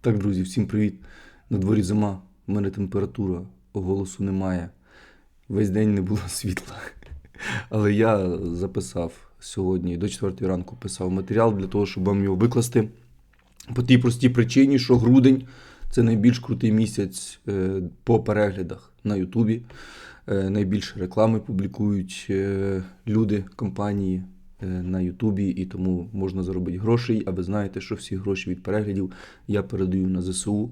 Так, друзі, всім привіт. На дворі зима, в мене температура, голосу немає. Весь день не було світла. Але я записав сьогодні до 4 ранку писав матеріал для того, щоб вам його викласти. По тій простій причині, що грудень це найбільш крутий місяць е, по переглядах на Ютубі. Е, Найбільше реклами публікують е, люди, компанії на Ютубі, і тому можна заробити грошей. А ви знаєте, що всі гроші від переглядів я передаю на ЗСУ.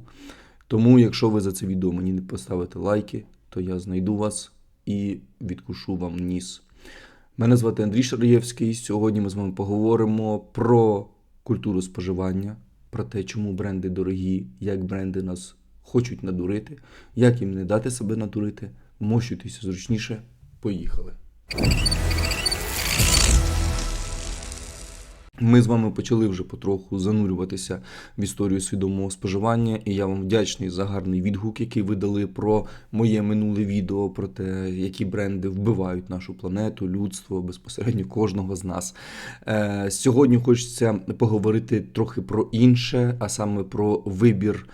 Тому, якщо ви за це відео мені не поставите лайки, то я знайду вас і відкушу вам ніс. Мене звати Андрій Шарєвський. Сьогодні ми з вами поговоримо про культуру споживання, про те, чому бренди дорогі, як бренди нас хочуть надурити, як їм не дати себе надурити. Вмощуйтеся зручніше. Поїхали. Ми з вами почали вже потроху занурюватися в історію свідомого споживання, і я вам вдячний за гарний відгук, який ви дали про моє минуле відео, про те, які бренди вбивають нашу планету, людство, безпосередньо кожного з нас. Е, сьогодні хочеться поговорити трохи про інше, а саме про вибір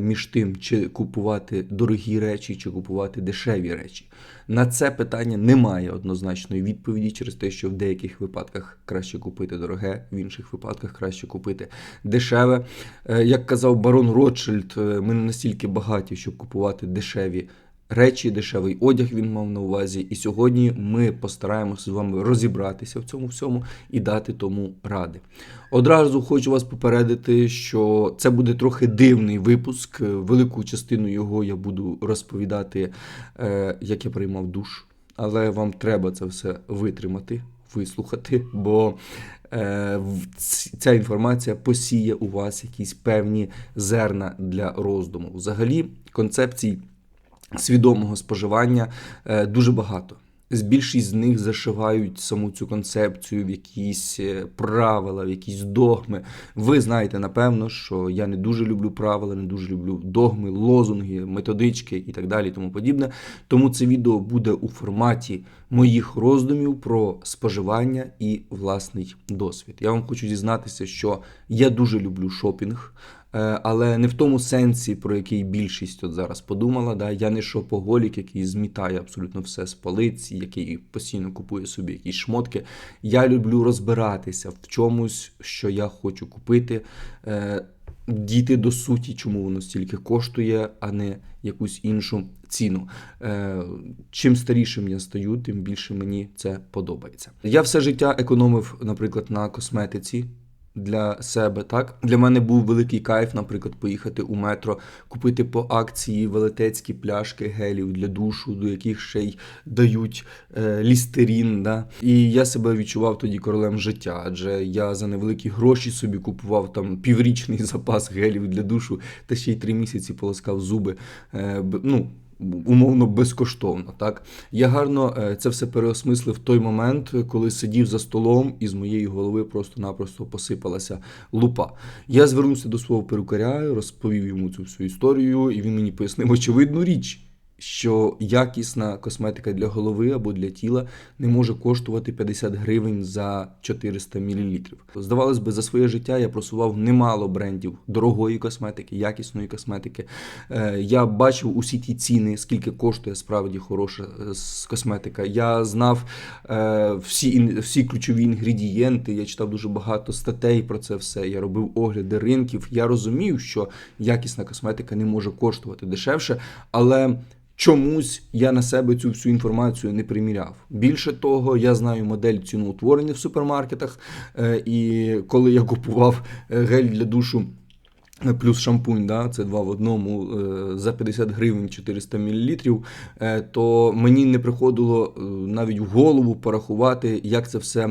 між тим, чи купувати дорогі речі, чи купувати дешеві речі. На це питання немає однозначної відповіді через те, що в деяких випадках краще купити дороге, в інших випадках краще купити дешеве. Е, Як казав барон Ротшильд, е, ми не настільки багаті, щоб купувати дешеві речі, дешевий одяг він мав на увазі. І сьогодні ми постараємося з вами розібратися в цьому всьому і дати тому ради. Одразу хочу вас попередити, що це буде трохи дивний випуск. Велику частину його я буду розповідати, е, як я приймав душ. Але вам треба це все витримати, вислухати, бо е, ця інформація посіє у вас якісь певні зерна для роздуму. Взагалі, концепцій свідомого споживання е, дуже багато. Більшість з них зашивають саму цю концепцію в якісь е, правила, в якісь догми. Ви знаєте, напевно, що я не дуже люблю правила, не дуже люблю догми, лозунги, методички і так далі, тому подібне. Тому це відео буде у форматі моїх роздумів про споживання і власний досвід. Я вам хочу зізнатися, що я дуже люблю шопінг. Е, Але не в тому сенсі, про який більшість от зараз подумала. Да? Я не шопоголік, який змітає абсолютно все з полиці, який постійно купує собі якісь шмотки. Я люблю розбиратися в чомусь, що я хочу купити, е, дійти до суті, чому воно стільки коштує, а не якусь іншу ціну. Е, Чим старішим я стаю, тим більше мені це подобається. Я все життя економив, наприклад, на косметиці для себе. Так для мене був великий кайф, наприклад, поїхати у метро, купити по акції велетецькі пляшки гелів для душу, до яких ще й дають е, лістерін. Да? І я себе відчував тоді королем життя, адже я за невеликі гроші собі купував там піврічний запас гелів для душу, та ще й три місяці полоскав зуби. Е, ну, умовно безкоштовно. Так я гарно е, це все переосмислив в той момент, коли сидів за столом, і з моєї голови просто-напросто посипалася лупа. Я звернувся до свого перукаря, розповів йому цю всю історію, і він мені пояснив очевидну річ. Що якісна косметика для голови або для тіла не може коштувати 50 гривень за 400 мл. Здавалось би, за своє життя я просував немало брендів дорогої косметики, якісної косметики. Е, Я бачив усі ті ціни, скільки коштує справді хороша е, косметика. Я знав е, всі, всі ключові інгредієнти. Я читав дуже багато статей про це все. Я робив огляди ринків. Я розумів, що якісна косметика не може коштувати дешевше, але. Чомусь я на себе цю всю інформацію не приміряв. Більше того, я знаю модель ціноутворення в супермаркетах, е, і коли я купував е, гель для душу плюс шампунь, да, це два в одному е, за 50 гривень 400 мл, е, то мені не приходило е, навіть в голову порахувати, як це все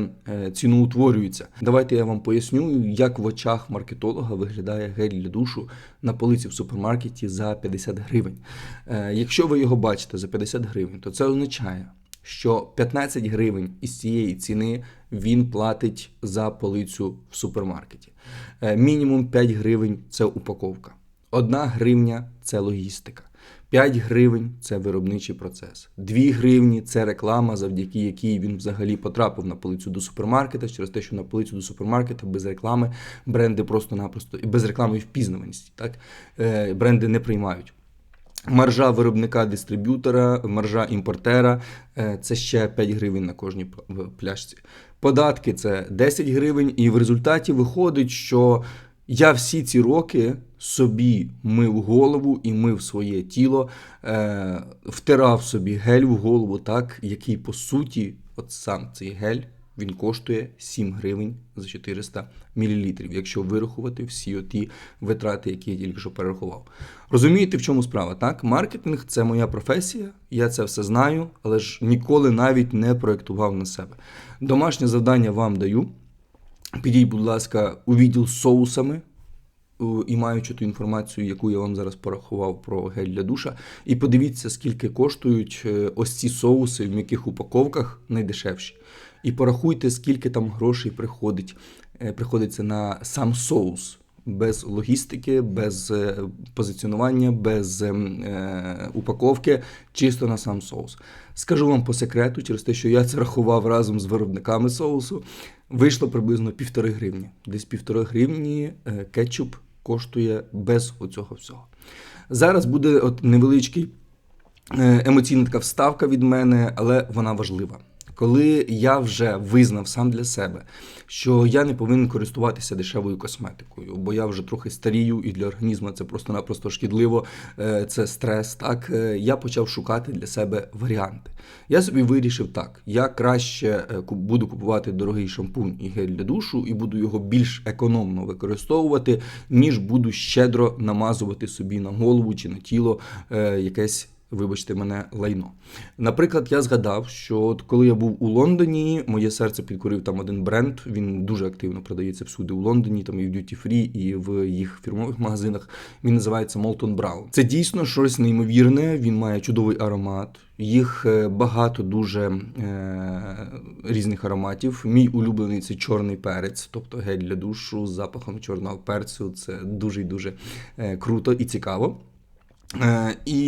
ціноутворюється. Давайте я вам поясню, як в очах маркетолога виглядає гель для душу на полиці в супермаркеті за 50 гривень. Якщо ви його бачите за 50 гривень, то це означає, що 15 гривень із цієї ціни він платить за полицю в супермаркеті. Е, Мінімум 5 гривень це упаковка. Одна гривня це логістика. 5 гривень це виробничий процес. 2 гривні це реклама, завдяки якій він взагалі потрапив на полицю до супермаркета, через те, що на полицю до супермаркета без реклами бренди просто-напросто і без реклами впізнаваності. Так? Е, бренди не приймають. Маржа виробника дистриб'ютора, маржа імпортера е, це ще 5 гривень на кожній пляшці. Податки це 10 гривень, і в результаті виходить, що я всі ці роки собі мив голову і мив своє тіло, е, втирав собі гель в голову, так, який по суті, от сам цей гель, він коштує 7 гривень за 400 мл, якщо вирахувати всі оті витрати, які я тільки що перерахував. Розумієте, в чому справа? Так, маркетинг це моя професія, я це все знаю, але ж ніколи навіть не проєктував на себе. Домашнє завдання вам даю. Підіть, будь ласка, у відділ з соусами. І маючи ту інформацію, яку я вам зараз порахував про гель для душа, і подивіться, скільки коштують е, ось ці соуси в м'яких упаковках найдешевші. І порахуйте, скільки там грошей приходить, е, приходиться на сам соус. Без логістики, без е, позиціонування, без ем, е, упаковки, чисто на сам соус. Скажу вам по секрету, через те, що я це рахував разом з виробниками соусу, вийшло приблизно півтори гривні. Десь півтори гривні е, кетчуп коштує без оцього всього. Зараз буде от невеличкий емоційна така вставка від мене, але вона важлива. Коли я вже визнав сам для себе, що я не повинен користуватися дешевою косметикою, бо я вже трохи старію, і для організму це просто-напросто шкідливо, е, це стрес. Так е, я почав шукати для себе варіанти. Я собі вирішив так: я краще е, буду купувати дорогий шампунь і гель для душу, і буду його більш економно використовувати, ніж буду щедро намазувати собі на голову чи на тіло якесь вибачте мене, лайно. Наприклад, я згадав, що от коли я був у Лондоні, моє серце підкорив там один бренд. Він дуже активно продається всюди у Лондоні, там і в Duty Free, і в їх фірмових магазинах. Він називається Molton Brown. Це дійсно щось неймовірне. Він має чудовий аромат. Їх е, багато дуже е, різних ароматів. Мій улюблений це чорний перець, тобто гель для душу з запахом чорного перцю. Це дуже дуже е, круто і цікаво. Е, і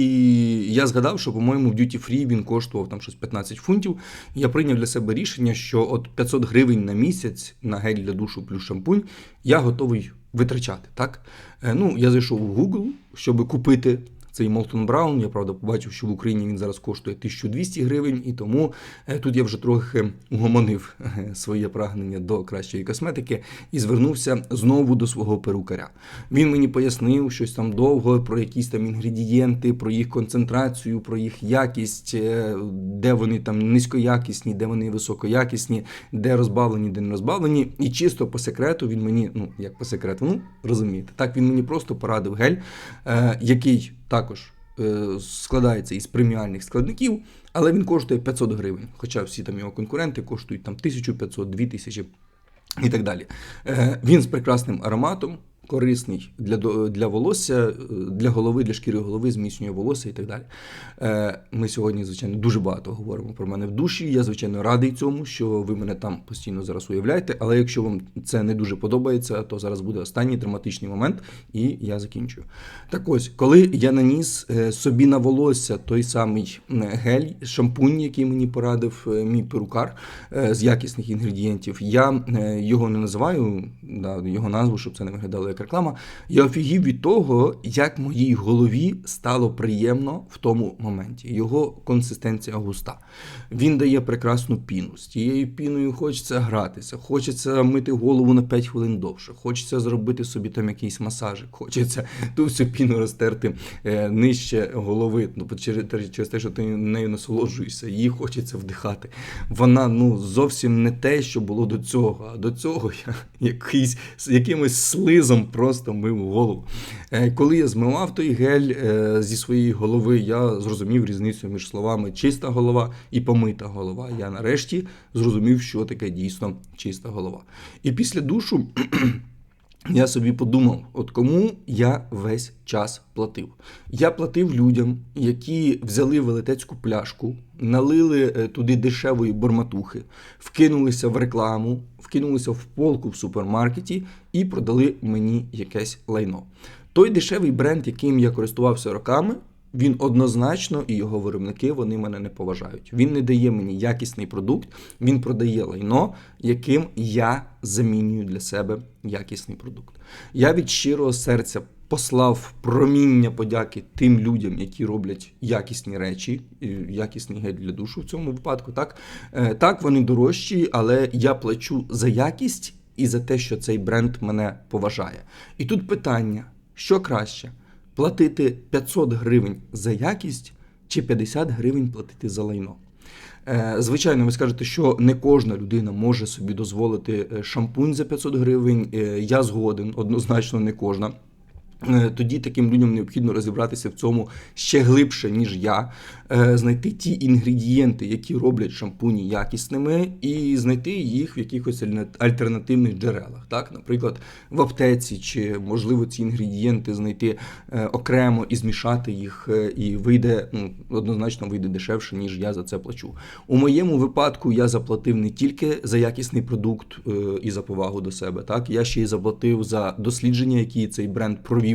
я згадав, що, по-моєму, в Duty Free він коштував там щось 15 фунтів. Я прийняв для себе рішення, що от 500 гривень на місяць на гель для душу плюс шампунь я готовий витрачати. Так? Е, Ну, я зайшов у Google, щоб купити цей Молтон Браун. Я правда побачив, що в Україні він зараз коштує 1200 гривень, і тому е, тут я вже трохи угомонив е, своє прагнення до кращої косметики і звернувся знову до свого перукаря. Він мені пояснив щось там довго про якісь там інгредієнти, про їх концентрацію, про їх якість, е, де вони там низькоякісні, де вони високоякісні, де розбавлені, де не розбавлені. І чисто по секрету він мені, ну як по секрету, ну розумієте, так він мені просто порадив гель, який також е, складається із преміальних складників, але він коштує 500 гривень. Хоча всі там його конкуренти коштують там 1500, 2000 і так далі. Е, Він з прекрасним ароматом, корисний для, для волосся, е, для голови, для шкіри голови, зміцнює волосся і так далі. Е, Ми сьогодні, звичайно, дуже багато говоримо про мене в душі. Я, звичайно, радий цьому, що ви мене там постійно зараз уявляєте. Але якщо вам це не дуже подобається, то зараз буде останній драматичний момент, і я закінчую. Так ось, коли я наніс е, собі на волосся той самий гель, шампунь, який мені порадив мій перукар з якісних інгредієнтів, я його не називаю, його назву, щоб це не виглядало як реклама. Я офігів від того, як моїй голові стало приємно в тому моменті. Його консистенція густа. Він дає прекрасну піну. З тією піною хочеться гратися, хочеться мити голову на 5 хвилин довше, хочеться зробити собі там якийсь масажик, хочеться ту всю піну розтерти е, нижче голови. Ну, через, те, що ти нею насолоджуєшся, її хочеться вдихати. Вона ну зовсім не те, що було до цього. А до цього я якийсь якимось слизом просто мив голову. Е, Коли я змивав той гель е, зі своєї голови, я зрозумів різницю між словами чиста голова і помита голова. Я нарешті зрозумів, що таке дійсно чиста голова. І після душу. Я собі подумав, от кому я весь час платив. Я платив людям, які взяли велетецьку пляшку, налили е, туди дешевої бурматухи, вкинулися в рекламу, вкинулися в полку в супермаркеті і продали мені якесь лайно. Той дешевий бренд, яким я користувався роками, Він однозначно і його виробники вони мене не поважають. Він не дає мені якісний продукт, він продає лайно, яким я замінюю для себе якісний продукт. Я від щирого серця послав проміння подяки тим людям, які роблять якісні речі, якісний гель для душу в цьому випадку. Так, Е, так вони дорожчі, але я плачу за якість і за те, що цей бренд мене поважає. І тут питання: що краще? Платити 500 гривень за якість чи 50 гривень платити за лайно? Е, Звичайно, ви скажете, що не кожна людина може собі дозволити е, шампунь за 500 гривень. Е, Я згоден, однозначно не кожна. Е, Тоді таким людям необхідно розібратися в цьому ще глибше, ніж я, Е, знайти ті інгредієнти, які роблять шампуні якісними, і знайти їх в якихось альтернативних джерелах. Так, наприклад, в аптеці, чи можливо ці інгредієнти знайти е, окремо і змішати їх, і вийде ну, однозначно вийде дешевше, ніж я за це плачу. У моєму випадку я заплатив не тільки за якісний продукт і за повагу до себе, так я ще й заплатив за дослідження, які цей бренд провів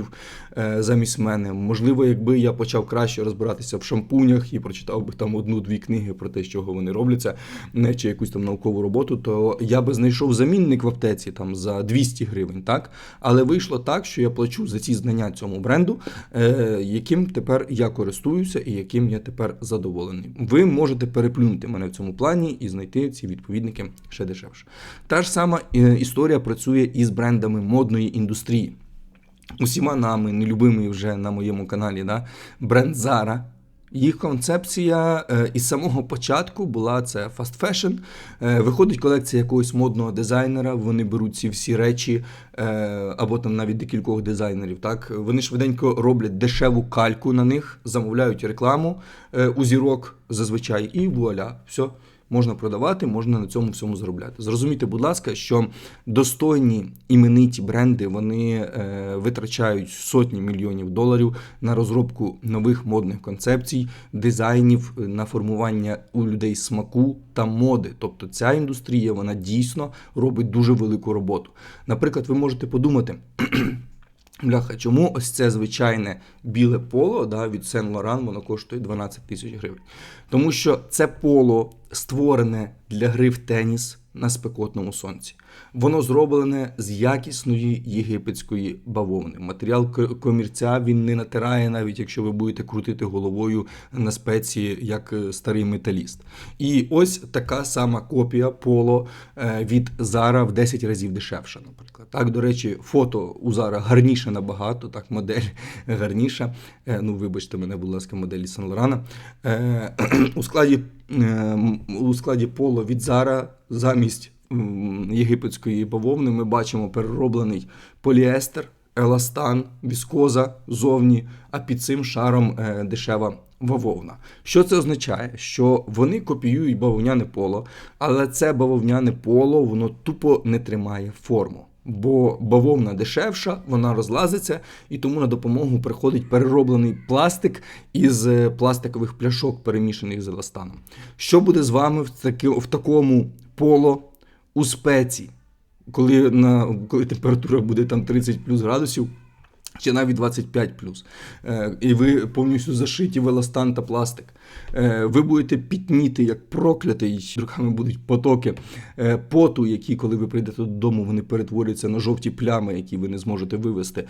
е, замість мене. Можливо, якби я почав краще розбиратися в шампунях і прочитав би там одну-дві книги про те, з чого вони робляться, не чи якусь там наукову роботу, то я би знайшов замінник в аптеці там за 200 гривень, так але вийшло так, що я плачу за ці знання цьому бренду, е, яким тепер я користуюся і яким я тепер задоволений. Ви можете переплюнути мене в цьому плані і знайти ці відповідники ще дешевше. Та ж сама е, історія працює і з брендами модної індустрії. Усіма нами, нелюбимий вже на моєму каналі, да, бренд Zara. Їх концепція е, із самого початку була це fast fashion. Е, виходить колекція якогось модного дизайнера. Вони беруть ці всі речі, е, або там навіть декількох дизайнерів. Так вони швиденько роблять дешеву кальку на них, замовляють рекламу у зірок зазвичай, і вуаля, все. Можна продавати, можна на цьому всьому заробляти. Зрозумійте, будь ласка, що достойні імениті бренди вони е, витрачають сотні мільйонів доларів на розробку нових модних концепцій, дизайнів, е, на формування у людей смаку та моди. Тобто ця індустрія вона дійсно робить дуже велику роботу. Наприклад, ви можете подумати. Бляха, чому ось це звичайне біле поло да, від Сен Лоран, воно коштує 12 тисяч гривень? Тому що це поло створене для гри в теніс на спекотному сонці. Воно зроблене з якісної єгипетської бавовни. Матеріал комірця він не натирає, навіть якщо ви будете крутити головою на спеції, як е, старий металіст. І ось така сама копія поло е, від Zara в 10 разів дешевша, наприклад. Так, до речі, фото у Zara гарніше набагато, так, модель гарніша. Е, Ну, вибачте мене, будь ласка, моделі Сан Лорана. У складі, е, у складі поло від Zara замість єгипетської бавовни ми бачимо перероблений поліестер, еластан, віскоза зовні, а під цим шаром е, дешева бавовна. Що це означає? Що вони копіюють бавовняне поло, але це бавовняне поло воно тупо не тримає форму. Бо бавовна дешевша, вона розлазиться, і тому на допомогу приходить перероблений пластик із е, пластикових пляшок, перемішаних з еластаном. Що буде з вами в, таки, в такому поло у спеці, коли, на, коли температура буде там 30 плюс градусів? Чи навіть 25 плюс. Е, і ви повністю зашиті в еластан та пластик. Е, ви будете пітніти як проклятий, руками будуть потоки е, поту, які, коли ви прийдете додому, вони перетворюються на жовті плями, які ви не зможете вивести.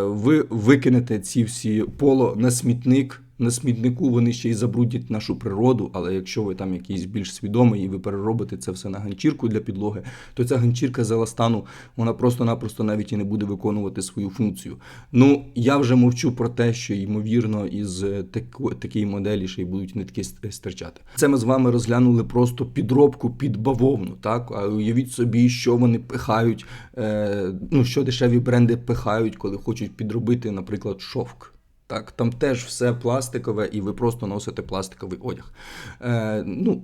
Ви викинете ці всі поло на смітник. На смітнику вони ще й забруднять нашу природу, але якщо ви там якийсь більш свідомий і ви переробите це все на ганчірку для підлоги, то ця ганчірка з еластану вона просто-напросто навіть і не буде виконувати свою функцію. Ну я вже мовчу про те, що ймовірно із е, тако- такої моделі ще й будуть нитки ст- стирчати. Це ми з вами розглянули просто підробку під бавовну. Так а уявіть собі, що вони пихають, е, ну що дешеві бренди пихають, коли хочуть підробити, наприклад, шовк. Так, там теж все пластикове, і ви просто носите пластиковий одяг. Е, ну,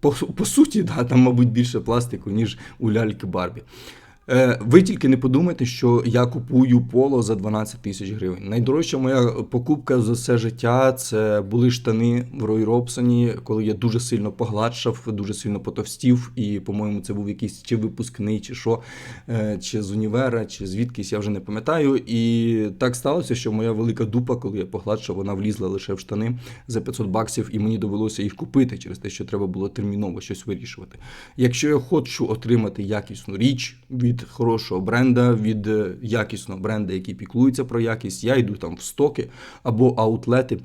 по, по суті, да, там, мабуть, більше пластику, ніж у ляльки Барбі. Е, Ви тільки не подумайте, що я купую поло за 12 тисяч гривень. Найдорожча моя покупка за все життя це були штани в Рой Робсоні, коли я дуже сильно погладшав, дуже сильно потовстів. І, по-моєму, це був якийсь чи випускний, чи що, е, чи з універа, чи звідкись, я вже не пам'ятаю. І так сталося, що моя велика дупа, коли я погладшав, вона влізла лише в штани за 500 баксів, і мені довелося їх купити через те, що треба було терміново щось вирішувати. Якщо я хочу отримати якісну річ від хорошого бренда, від е, якісного бренда, який піклується про якість, я йду там в стоки або аутлети.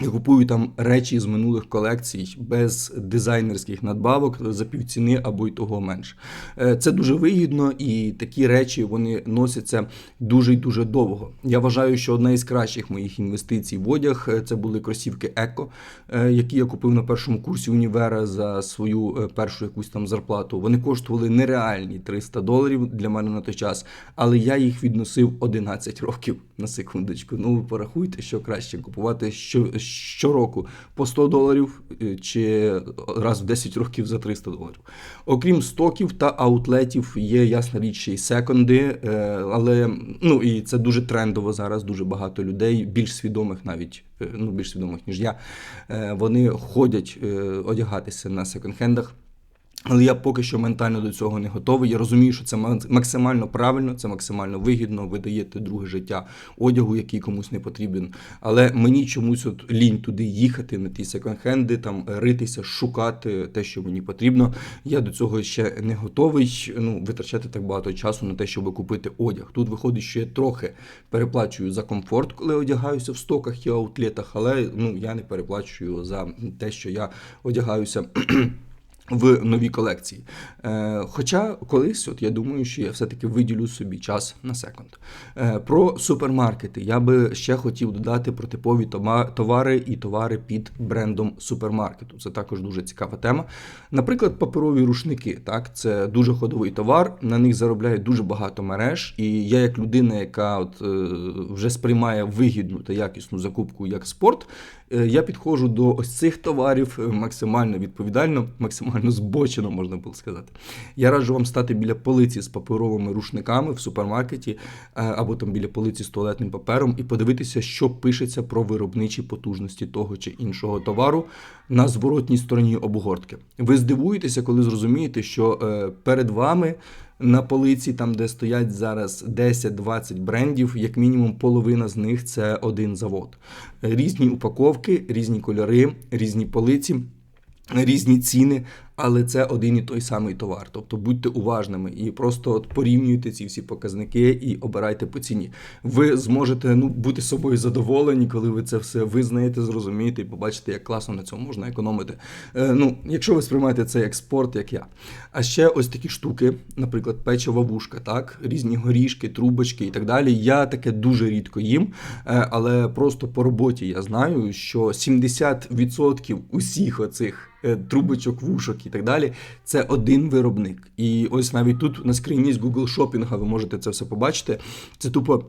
Я купую там речі з минулих колекцій без дизайнерських надбавок за півціни або й того менше. Е, Це дуже вигідно, і такі речі вони носяться дуже й дуже довго. Я вважаю, що одна із кращих моїх інвестицій в одяг е, це були кросівки Еко, е, які я купив на першому курсі універа за свою першу якусь там зарплату. Вони коштували нереальні 300 доларів для мене на той час, але я їх відносив 11 років на секундочку. Ну, ви порахуйте, що краще купувати що, щороку по 100 доларів е, чи раз в 10 років за 300 доларів. Окрім стоків та аутлетів, є ясна річ й секонди, е, але ну і це дуже трендово зараз. Дуже багато людей, більш свідомих навіть, е, ну більш свідомих ніж я. Вони ходять одягатися на секонд-хендах. Але я поки що ментально до цього не готовий. Я розумію, що це ма- максимально правильно, це максимально вигідно. Ви даєте друге життя одягу, який комусь не потрібен. Але мені чомусь от лінь туди їхати на ті секонд-хенди, там ритися, шукати те, що мені потрібно. Я до цього ще не готовий. Ну, витрачати так багато часу на те, щоб купити одяг. Тут виходить, що я трохи переплачую за комфорт, коли одягаюся в стоках і аутлетах, але ну я не переплачую за те, що я одягаюся. В новій колекції. Е, хоча колись, от я думаю, що я все-таки виділю собі час на секунд. Е, про супермаркети я би ще хотів додати про типові товари і товари під брендом супермаркету. Це також дуже цікава тема. Наприклад, паперові рушники. Так, це дуже ходовий товар. На них заробляють дуже багато мереж. І я, як людина, яка от е, вже сприймає вигідну та якісну закупку як спорт, е, я підходжу до ось цих товарів е, максимально відповідально, максимально збочено, можна було сказати. Я раджу вам стати біля полиці з паперовими рушниками в супермаркеті е, або там біля полиці з туалетним папером і подивитися, що пишеться про виробничі потужності того чи іншого товару на зворотній стороні обгортки. Ви здивуєтеся, коли зрозумієте, що е, перед вами на полиці, там де стоять зараз 10-20 брендів, як мінімум половина з них це один завод. Різні упаковки, різні кольори, різні полиці. Різні ціни, але це один і той самий товар. Тобто будьте уважними і просто от порівнюйте ці всі показники і обирайте по ціні. Ви зможете ну, бути собою задоволені, коли ви це все визнаєте, зрозумієте і побачите, як класно на цьому можна економити. Е, ну, якщо ви сприймаєте це як спорт, як я. А ще ось такі штуки, наприклад, печива вушка, так, різні горішки, трубочки і так далі. Я таке дуже рідко їм, е, але просто по роботі я знаю, що 70% усіх оцих е, трубочок, вушок і так далі, це один виробник. І ось навіть тут на скріні з Google Шопінга ви можете це все побачити. Це тупо.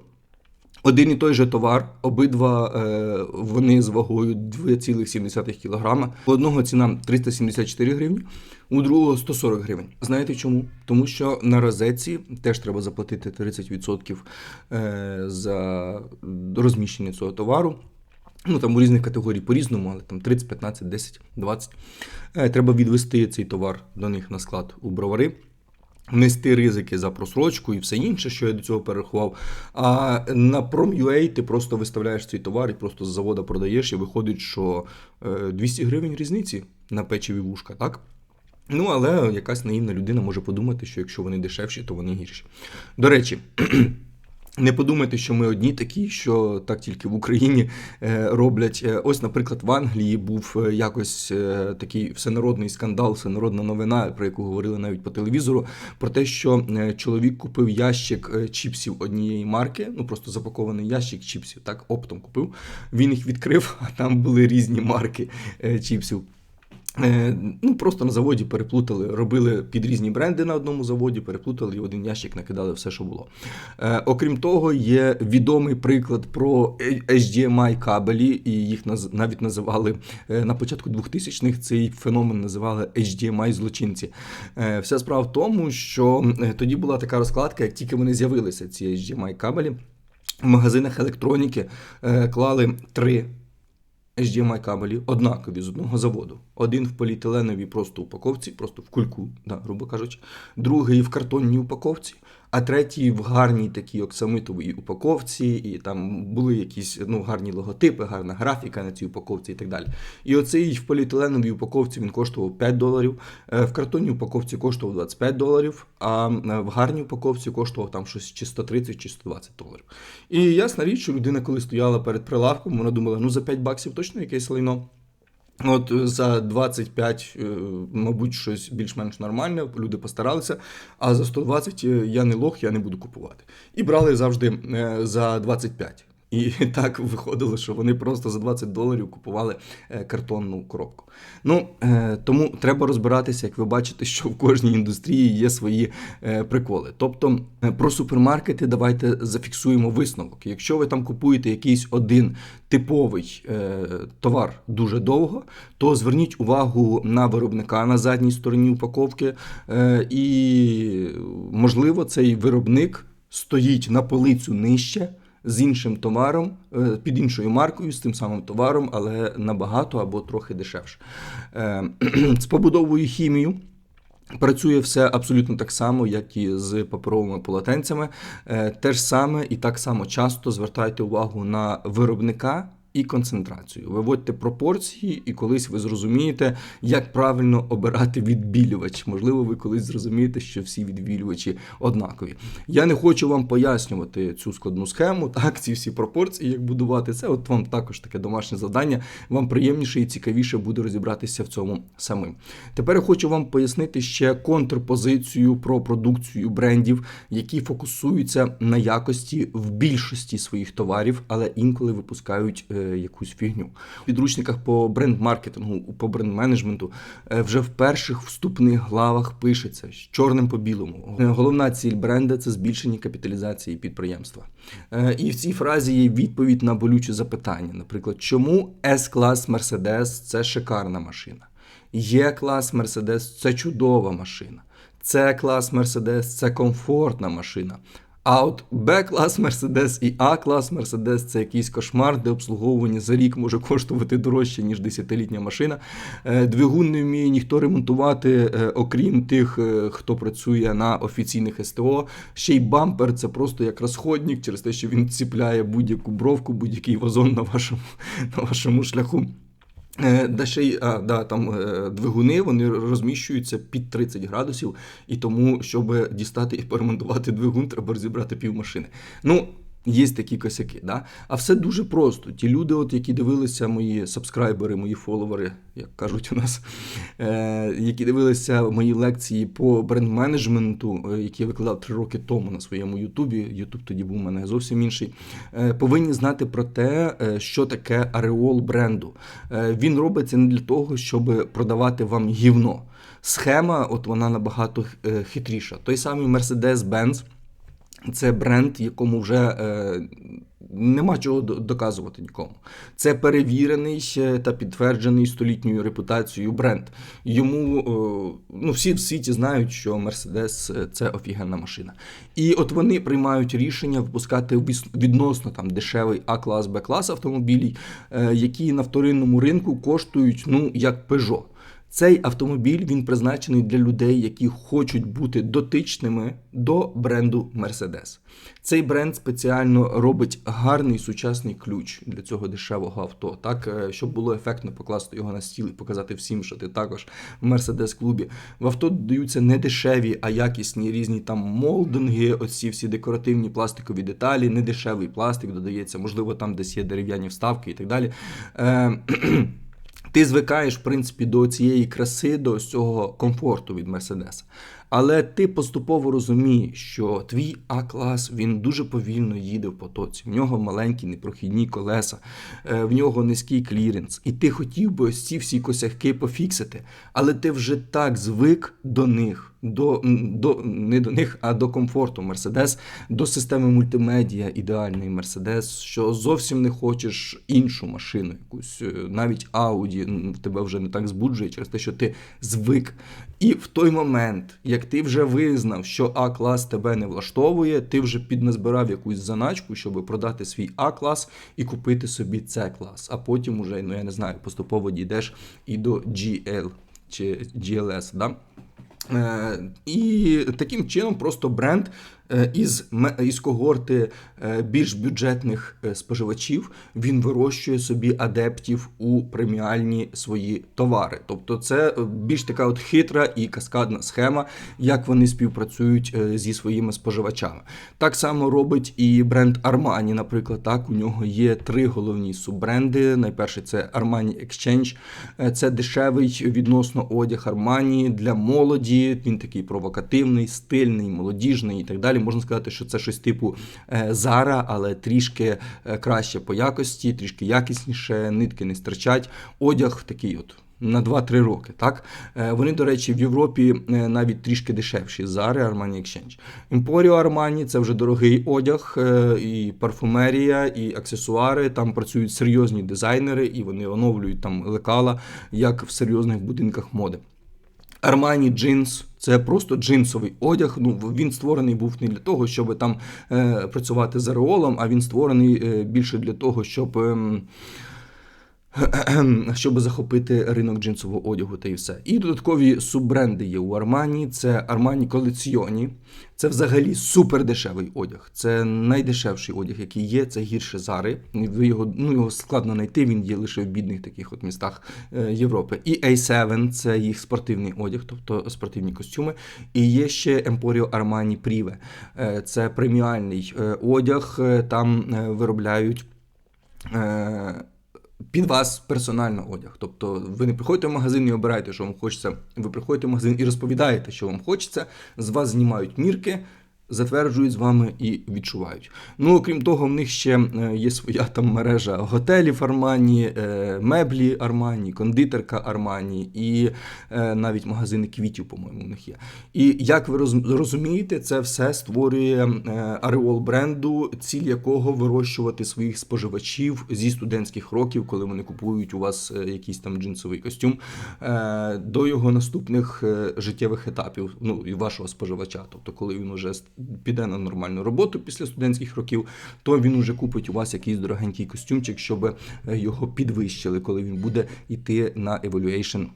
Один і той же товар, обидва е, вони з вагою 2,7 кг. У одного ціна 374 гривні, у другого 140 гривень. Знаєте чому? Тому що на розетці теж треба заплатити 30% е, за розміщення цього товару. Ну там у різних категорій по-різному, але там 30, 15, 10, 20. Е, треба відвести цей товар до них на склад у бровари. Нести ризики за просрочку і все інше, що я до цього перерахував. А на Prom.ua ти просто виставляєш цей товар і просто з завода продаєш, і виходить, що е, 200 гривень різниці на печиві вушка, так? Ну, але якась наївна людина може подумати, що якщо вони дешевші, то вони гірші. До речі. Не подумайте, що ми одні такі, що так тільки в Україні е, роблять. Е, Ось, наприклад, в Англії був е, якось такий всенародний скандал, всенародна новина, про яку говорили навіть по телевізору, про те, що чоловік купив ящик чіпсів однієї марки, ну просто запакований ящик чіпсів, так, оптом купив. Він їх відкрив, а там були різні марки чіпсів. Е, Ну, просто на заводі переплутали, робили під різні бренди на одному заводі, переплутали і один ящик накидали все, що було. Е, окрім того, є відомий приклад про HDMI кабелі, і їх навіть називали е, на початку 2000-х цей феномен називали HDMI злочинці. Е, вся справа в тому, що е, тоді була така розкладка, як тільки вони з'явилися, ці HDMI кабелі. В магазинах електроніки е, клали три HDMI кабелі однакові з одного заводу. Один в поліетиленовій просто упаковці, просто в кульку, да, грубо кажучи, другий в картонній упаковці, а третій в гарній такій оксамитовій упаковці, і там були якісь ну, гарні логотипи, гарна графіка на цій упаковці і так далі. І оцей в поліетиленовій упаковці він коштував 5 доларів, е, в картонній упаковці коштував 25 доларів, а е, в гарній упаковці коштував там щось чи 130 чи 120 доларів. І ясна річ, що людина, коли стояла перед прилавком, вона думала, ну за 5 баксів точно якесь лайно. От е, за 25, е, мабуть, щось більш-менш нормальне, люди постаралися, а за 120 е, я не лох, я не буду купувати. І брали завжди за 25. І так виходило, що вони просто за 20 доларів купували е, картонну коробку. Ну е, тому треба розбиратися, як ви бачите, що в кожній індустрії є свої е, приколи. Тобто про супермаркети давайте зафіксуємо висновок. Якщо ви там купуєте якийсь один типовий товар дуже довго, то зверніть увагу на виробника на задній стороні упаковки, і можливо цей виробник стоїть на полицю нижче з іншим товаром, е, під іншою маркою, з тим самим товаром, але набагато або трохи дешевше. Е, З побудовою хімію. Працює все абсолютно так само, як і з паперовими полотенцями. Теж Те ж саме і так само часто звертайте увагу на виробника і концентрацію. Виводьте пропорції, і колись ви зрозумієте, як правильно обирати відбілювач. Можливо, ви колись зрозумієте, що всі відбілювачі однакові. Я не хочу вам пояснювати цю складну схему, так, ці всі пропорції, як будувати це. От вам також таке домашнє завдання. Вам приємніше і цікавіше буде розібратися в цьому самим. Тепер я хочу вам пояснити ще контрпозицію про продукцію брендів, які фокусуються на якості в більшості своїх товарів, але інколи випускають е, якусь фігню. В підручниках по бренд-маркетингу, по бренд-менеджменту е, вже в перших вступних главах пишеться з чорним по білому. Е, Головна ціль бренда це збільшення капіталізації підприємства. Е, І в цій фразі є відповідь на болюче запитання. Наприклад, чому S-клас Mercedes – це шикарна машина? Є-клас Mercedes – це чудова машина. С-клас Mercedes – це комфортна машина. А от Б-клас Mercedes і А-клас Mercedes – це якийсь кошмар, де обслуговування за рік може коштувати дорожче, ніж 10-літня машина. Е, Двигун не вміє ніхто ремонтувати, е, окрім тих, е, хто працює на офіційних СТО. Ще й бампер це просто як розходник через те, що він ціпляє будь-яку бровку, будь-який вазон на вашому, на вашому шляху. Е, Да ще й а, да, там е, двигуни вони розміщуються під 30 градусів, і тому, щоб дістати і поремонтувати двигун, треба розібрати півмашини. Ну, є такі косяки, да? А все дуже просто. Ті люди, от, які дивилися мої сабскрайбери, мої фоловери, як кажуть у нас, е, які дивилися мої лекції по бренд-менеджменту, е, які я викладав три роки тому на своєму Ютубі. Ютуб тоді був у мене зовсім інший. Е, повинні знати про те, е, що таке ареол бренду. Е, він робиться не для того, щоб продавати вам гівно. Схема, от вона набагато е, хитріша. Той самий Mercedes-Benz це бренд, якому вже е, нема чого доказувати нікому. Це перевірений та підтверджений столітньою репутацією бренд. Йому е, ну, всі в світі знають, що Мерседес це офігенна машина. І от вони приймають рішення випускати відносно там дешевий А-клас, Б-клас автомобілі, е, які на вторинному ринку коштують ну як Peugeot. Цей автомобіль він призначений для людей, які хочуть бути дотичними до бренду Mercedes. Цей бренд спеціально робить гарний сучасний ключ для цього дешевого авто, так е, щоб було ефектно покласти його на стіл і показати всім, що ти також в Mercedes клубі. В авто додаються не дешеві, а якісні різні там молдинги, оці всі декоративні пластикові деталі, не дешевий пластик додається, можливо, там десь є дерев'яні вставки і так далі. Е, ти звикаєш, в принципі, до цієї краси, до цього комфорту від Мерседеса. Але ти поступово розумієш, що твій А-клас він дуже повільно їде в потоці. В нього маленькі непрохідні колеса, е, в нього низький кліренс. І ти хотів би ось ці всі косяки пофіксити. Але ти вже так звик до них. До, до не до них, а до комфорту Мерседес, до системи мультимедіа ідеальний Мерседес, що зовсім не хочеш іншу машину, якусь е, навіть м, тебе вже не так збуджує через те, що ти звик. І в той момент, ти вже визнав, що А-клас тебе не влаштовує, ти вже підназбирав якусь заначку, щоб продати свій А-клас і купити собі С-клас. А потім уже, ну я не знаю, поступово дійдеш і до GL чи GLS. Да? Е, І таким чином просто бренд із, ме- із когорти е, більш бюджетних е, споживачів він вирощує собі адептів у преміальні свої товари. Тобто це е, більш така от хитра і каскадна схема, як вони співпрацюють е, зі своїми споживачами. Так само робить і бренд Armani, наприклад. Так, у нього є три головні суббренди. Найперший це Armani Exchange. Е, Це дешевий відносно одяг Armani для молоді. Він такий провокативний, стильний, молодіжний і так далі. Можна сказати, що це щось типу е, Zara, але трішки е, краще по якості, трішки якісніше, нитки не стирчать. Одяг такий от. На 2-3 роки, так Е, вони, до речі, в Європі е, навіть трішки дешевші. Zara, Armani Exchange. Emporio Armani – це вже дорогий одяг, е, і парфумерія, і аксесуари. Там працюють серйозні дизайнери, і вони оновлюють там лекала, як в серйозних будинках моди. Armani Jeans – це просто джинсовий одяг. Ну він створений був не для того, щоб там е, працювати за реолом, а він створений е, більше для того, щоб. ем, щоб захопити ринок джинсового одягу та і все. І додаткові суббренди є у Armani. Це Armani Collezioni. Це взагалі супер дешевий одяг. Це найдешевший одяг, який є. Це гірше Зари. Його ну його складно знайти. Він є лише в бідних таких от містах е, Європи. І A7 – це їх спортивний одяг, тобто спортивні костюми. І є ще Emporio Armani Prive. Е, Це преміальний е, одяг. Е, Там виробляють. Під вас персонально одяг. Тобто ви не приходите в магазин і обираєте, що вам хочеться. Ви приходите в магазин і розповідаєте, що вам хочеться. З вас знімають мірки, затверджують з вами і відчувають. Ну, окрім того, в них ще е, є своя там мережа готелів Армані, е, меблі Армані, кондитерка Армані і е, навіть магазини квітів, по-моєму, у них є. І як ви роз- розумієте, це все створює ареол бренду, ціль якого вирощувати своїх споживачів зі студентських років, коли вони купують у вас якийсь там джинсовий костюм, до його наступних життєвих етапів, ну і вашого споживача. Тобто, коли він уже піде на нормальну роботу після студентських років, то він уже купить у вас якийсь дорогенький костюмчик, щоб е, його підвищили, коли він буде йти на evaluation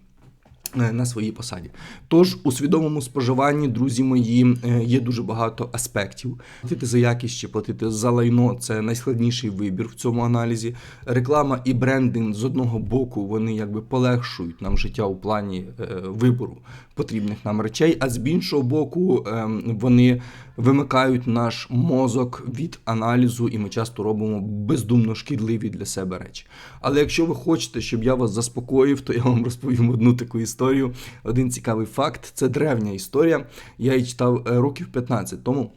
е, на своїй посаді. Тож у свідомому споживанні, друзі мої, е, є дуже багато аспектів. Платити за якість чи платити за лайно це найскладніший вибір в цьому аналізі. Реклама і брендинг з одного боку вони якби полегшують нам життя у плані е, вибору потрібних нам речей, а з іншого боку, ем, вони вимикають наш мозок від аналізу, і ми часто робимо бездумно шкідливі для себе речі. Але якщо ви хочете, щоб я вас заспокоїв, то я вам розповім одну таку історію. Один цікавий факт. Це древня історія. Я її читав е, років 15 тому.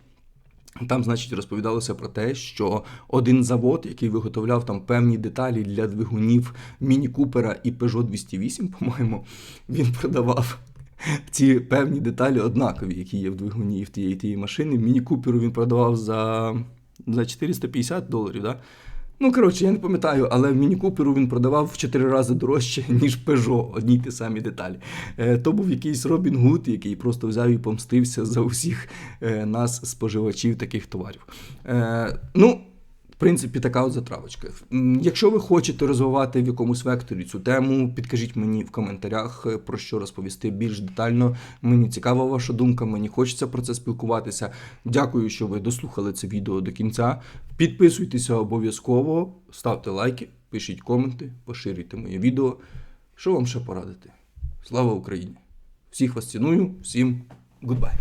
Там, значить, розповідалося про те, що один завод, який виготовляв там певні деталі для двигунів Міні Купера і Peugeot 208, по-моєму, він продавав ці певні деталі однакові, які є в двигуні і в тієї тієї машини. Міні Куперу він продавав за, за 450 доларів. Да? Ну, коротше, я не пам'ятаю, але в Міні Куперу він продавав в 4 рази дорожче, ніж Peugeot, одні ті самі деталі. Е, то був якийсь Робін Гуд, який просто взяв і помстився за усіх е, нас, споживачів таких товарів. Е, ну, принципі, така от затравочка. Якщо ви хочете розвивати в якомусь векторі цю тему, підкажіть мені в коментарях е, про що розповісти більш детально. Мені цікава ваша думка, мені хочеться про це спілкуватися. Дякую, що ви дослухали це відео до кінця. Підписуйтеся обов'язково, ставте лайки, пишіть коменти, поширюйте моє відео. Що вам ще порадити? Слава Україні! Всіх вас ціную, всім гудбай!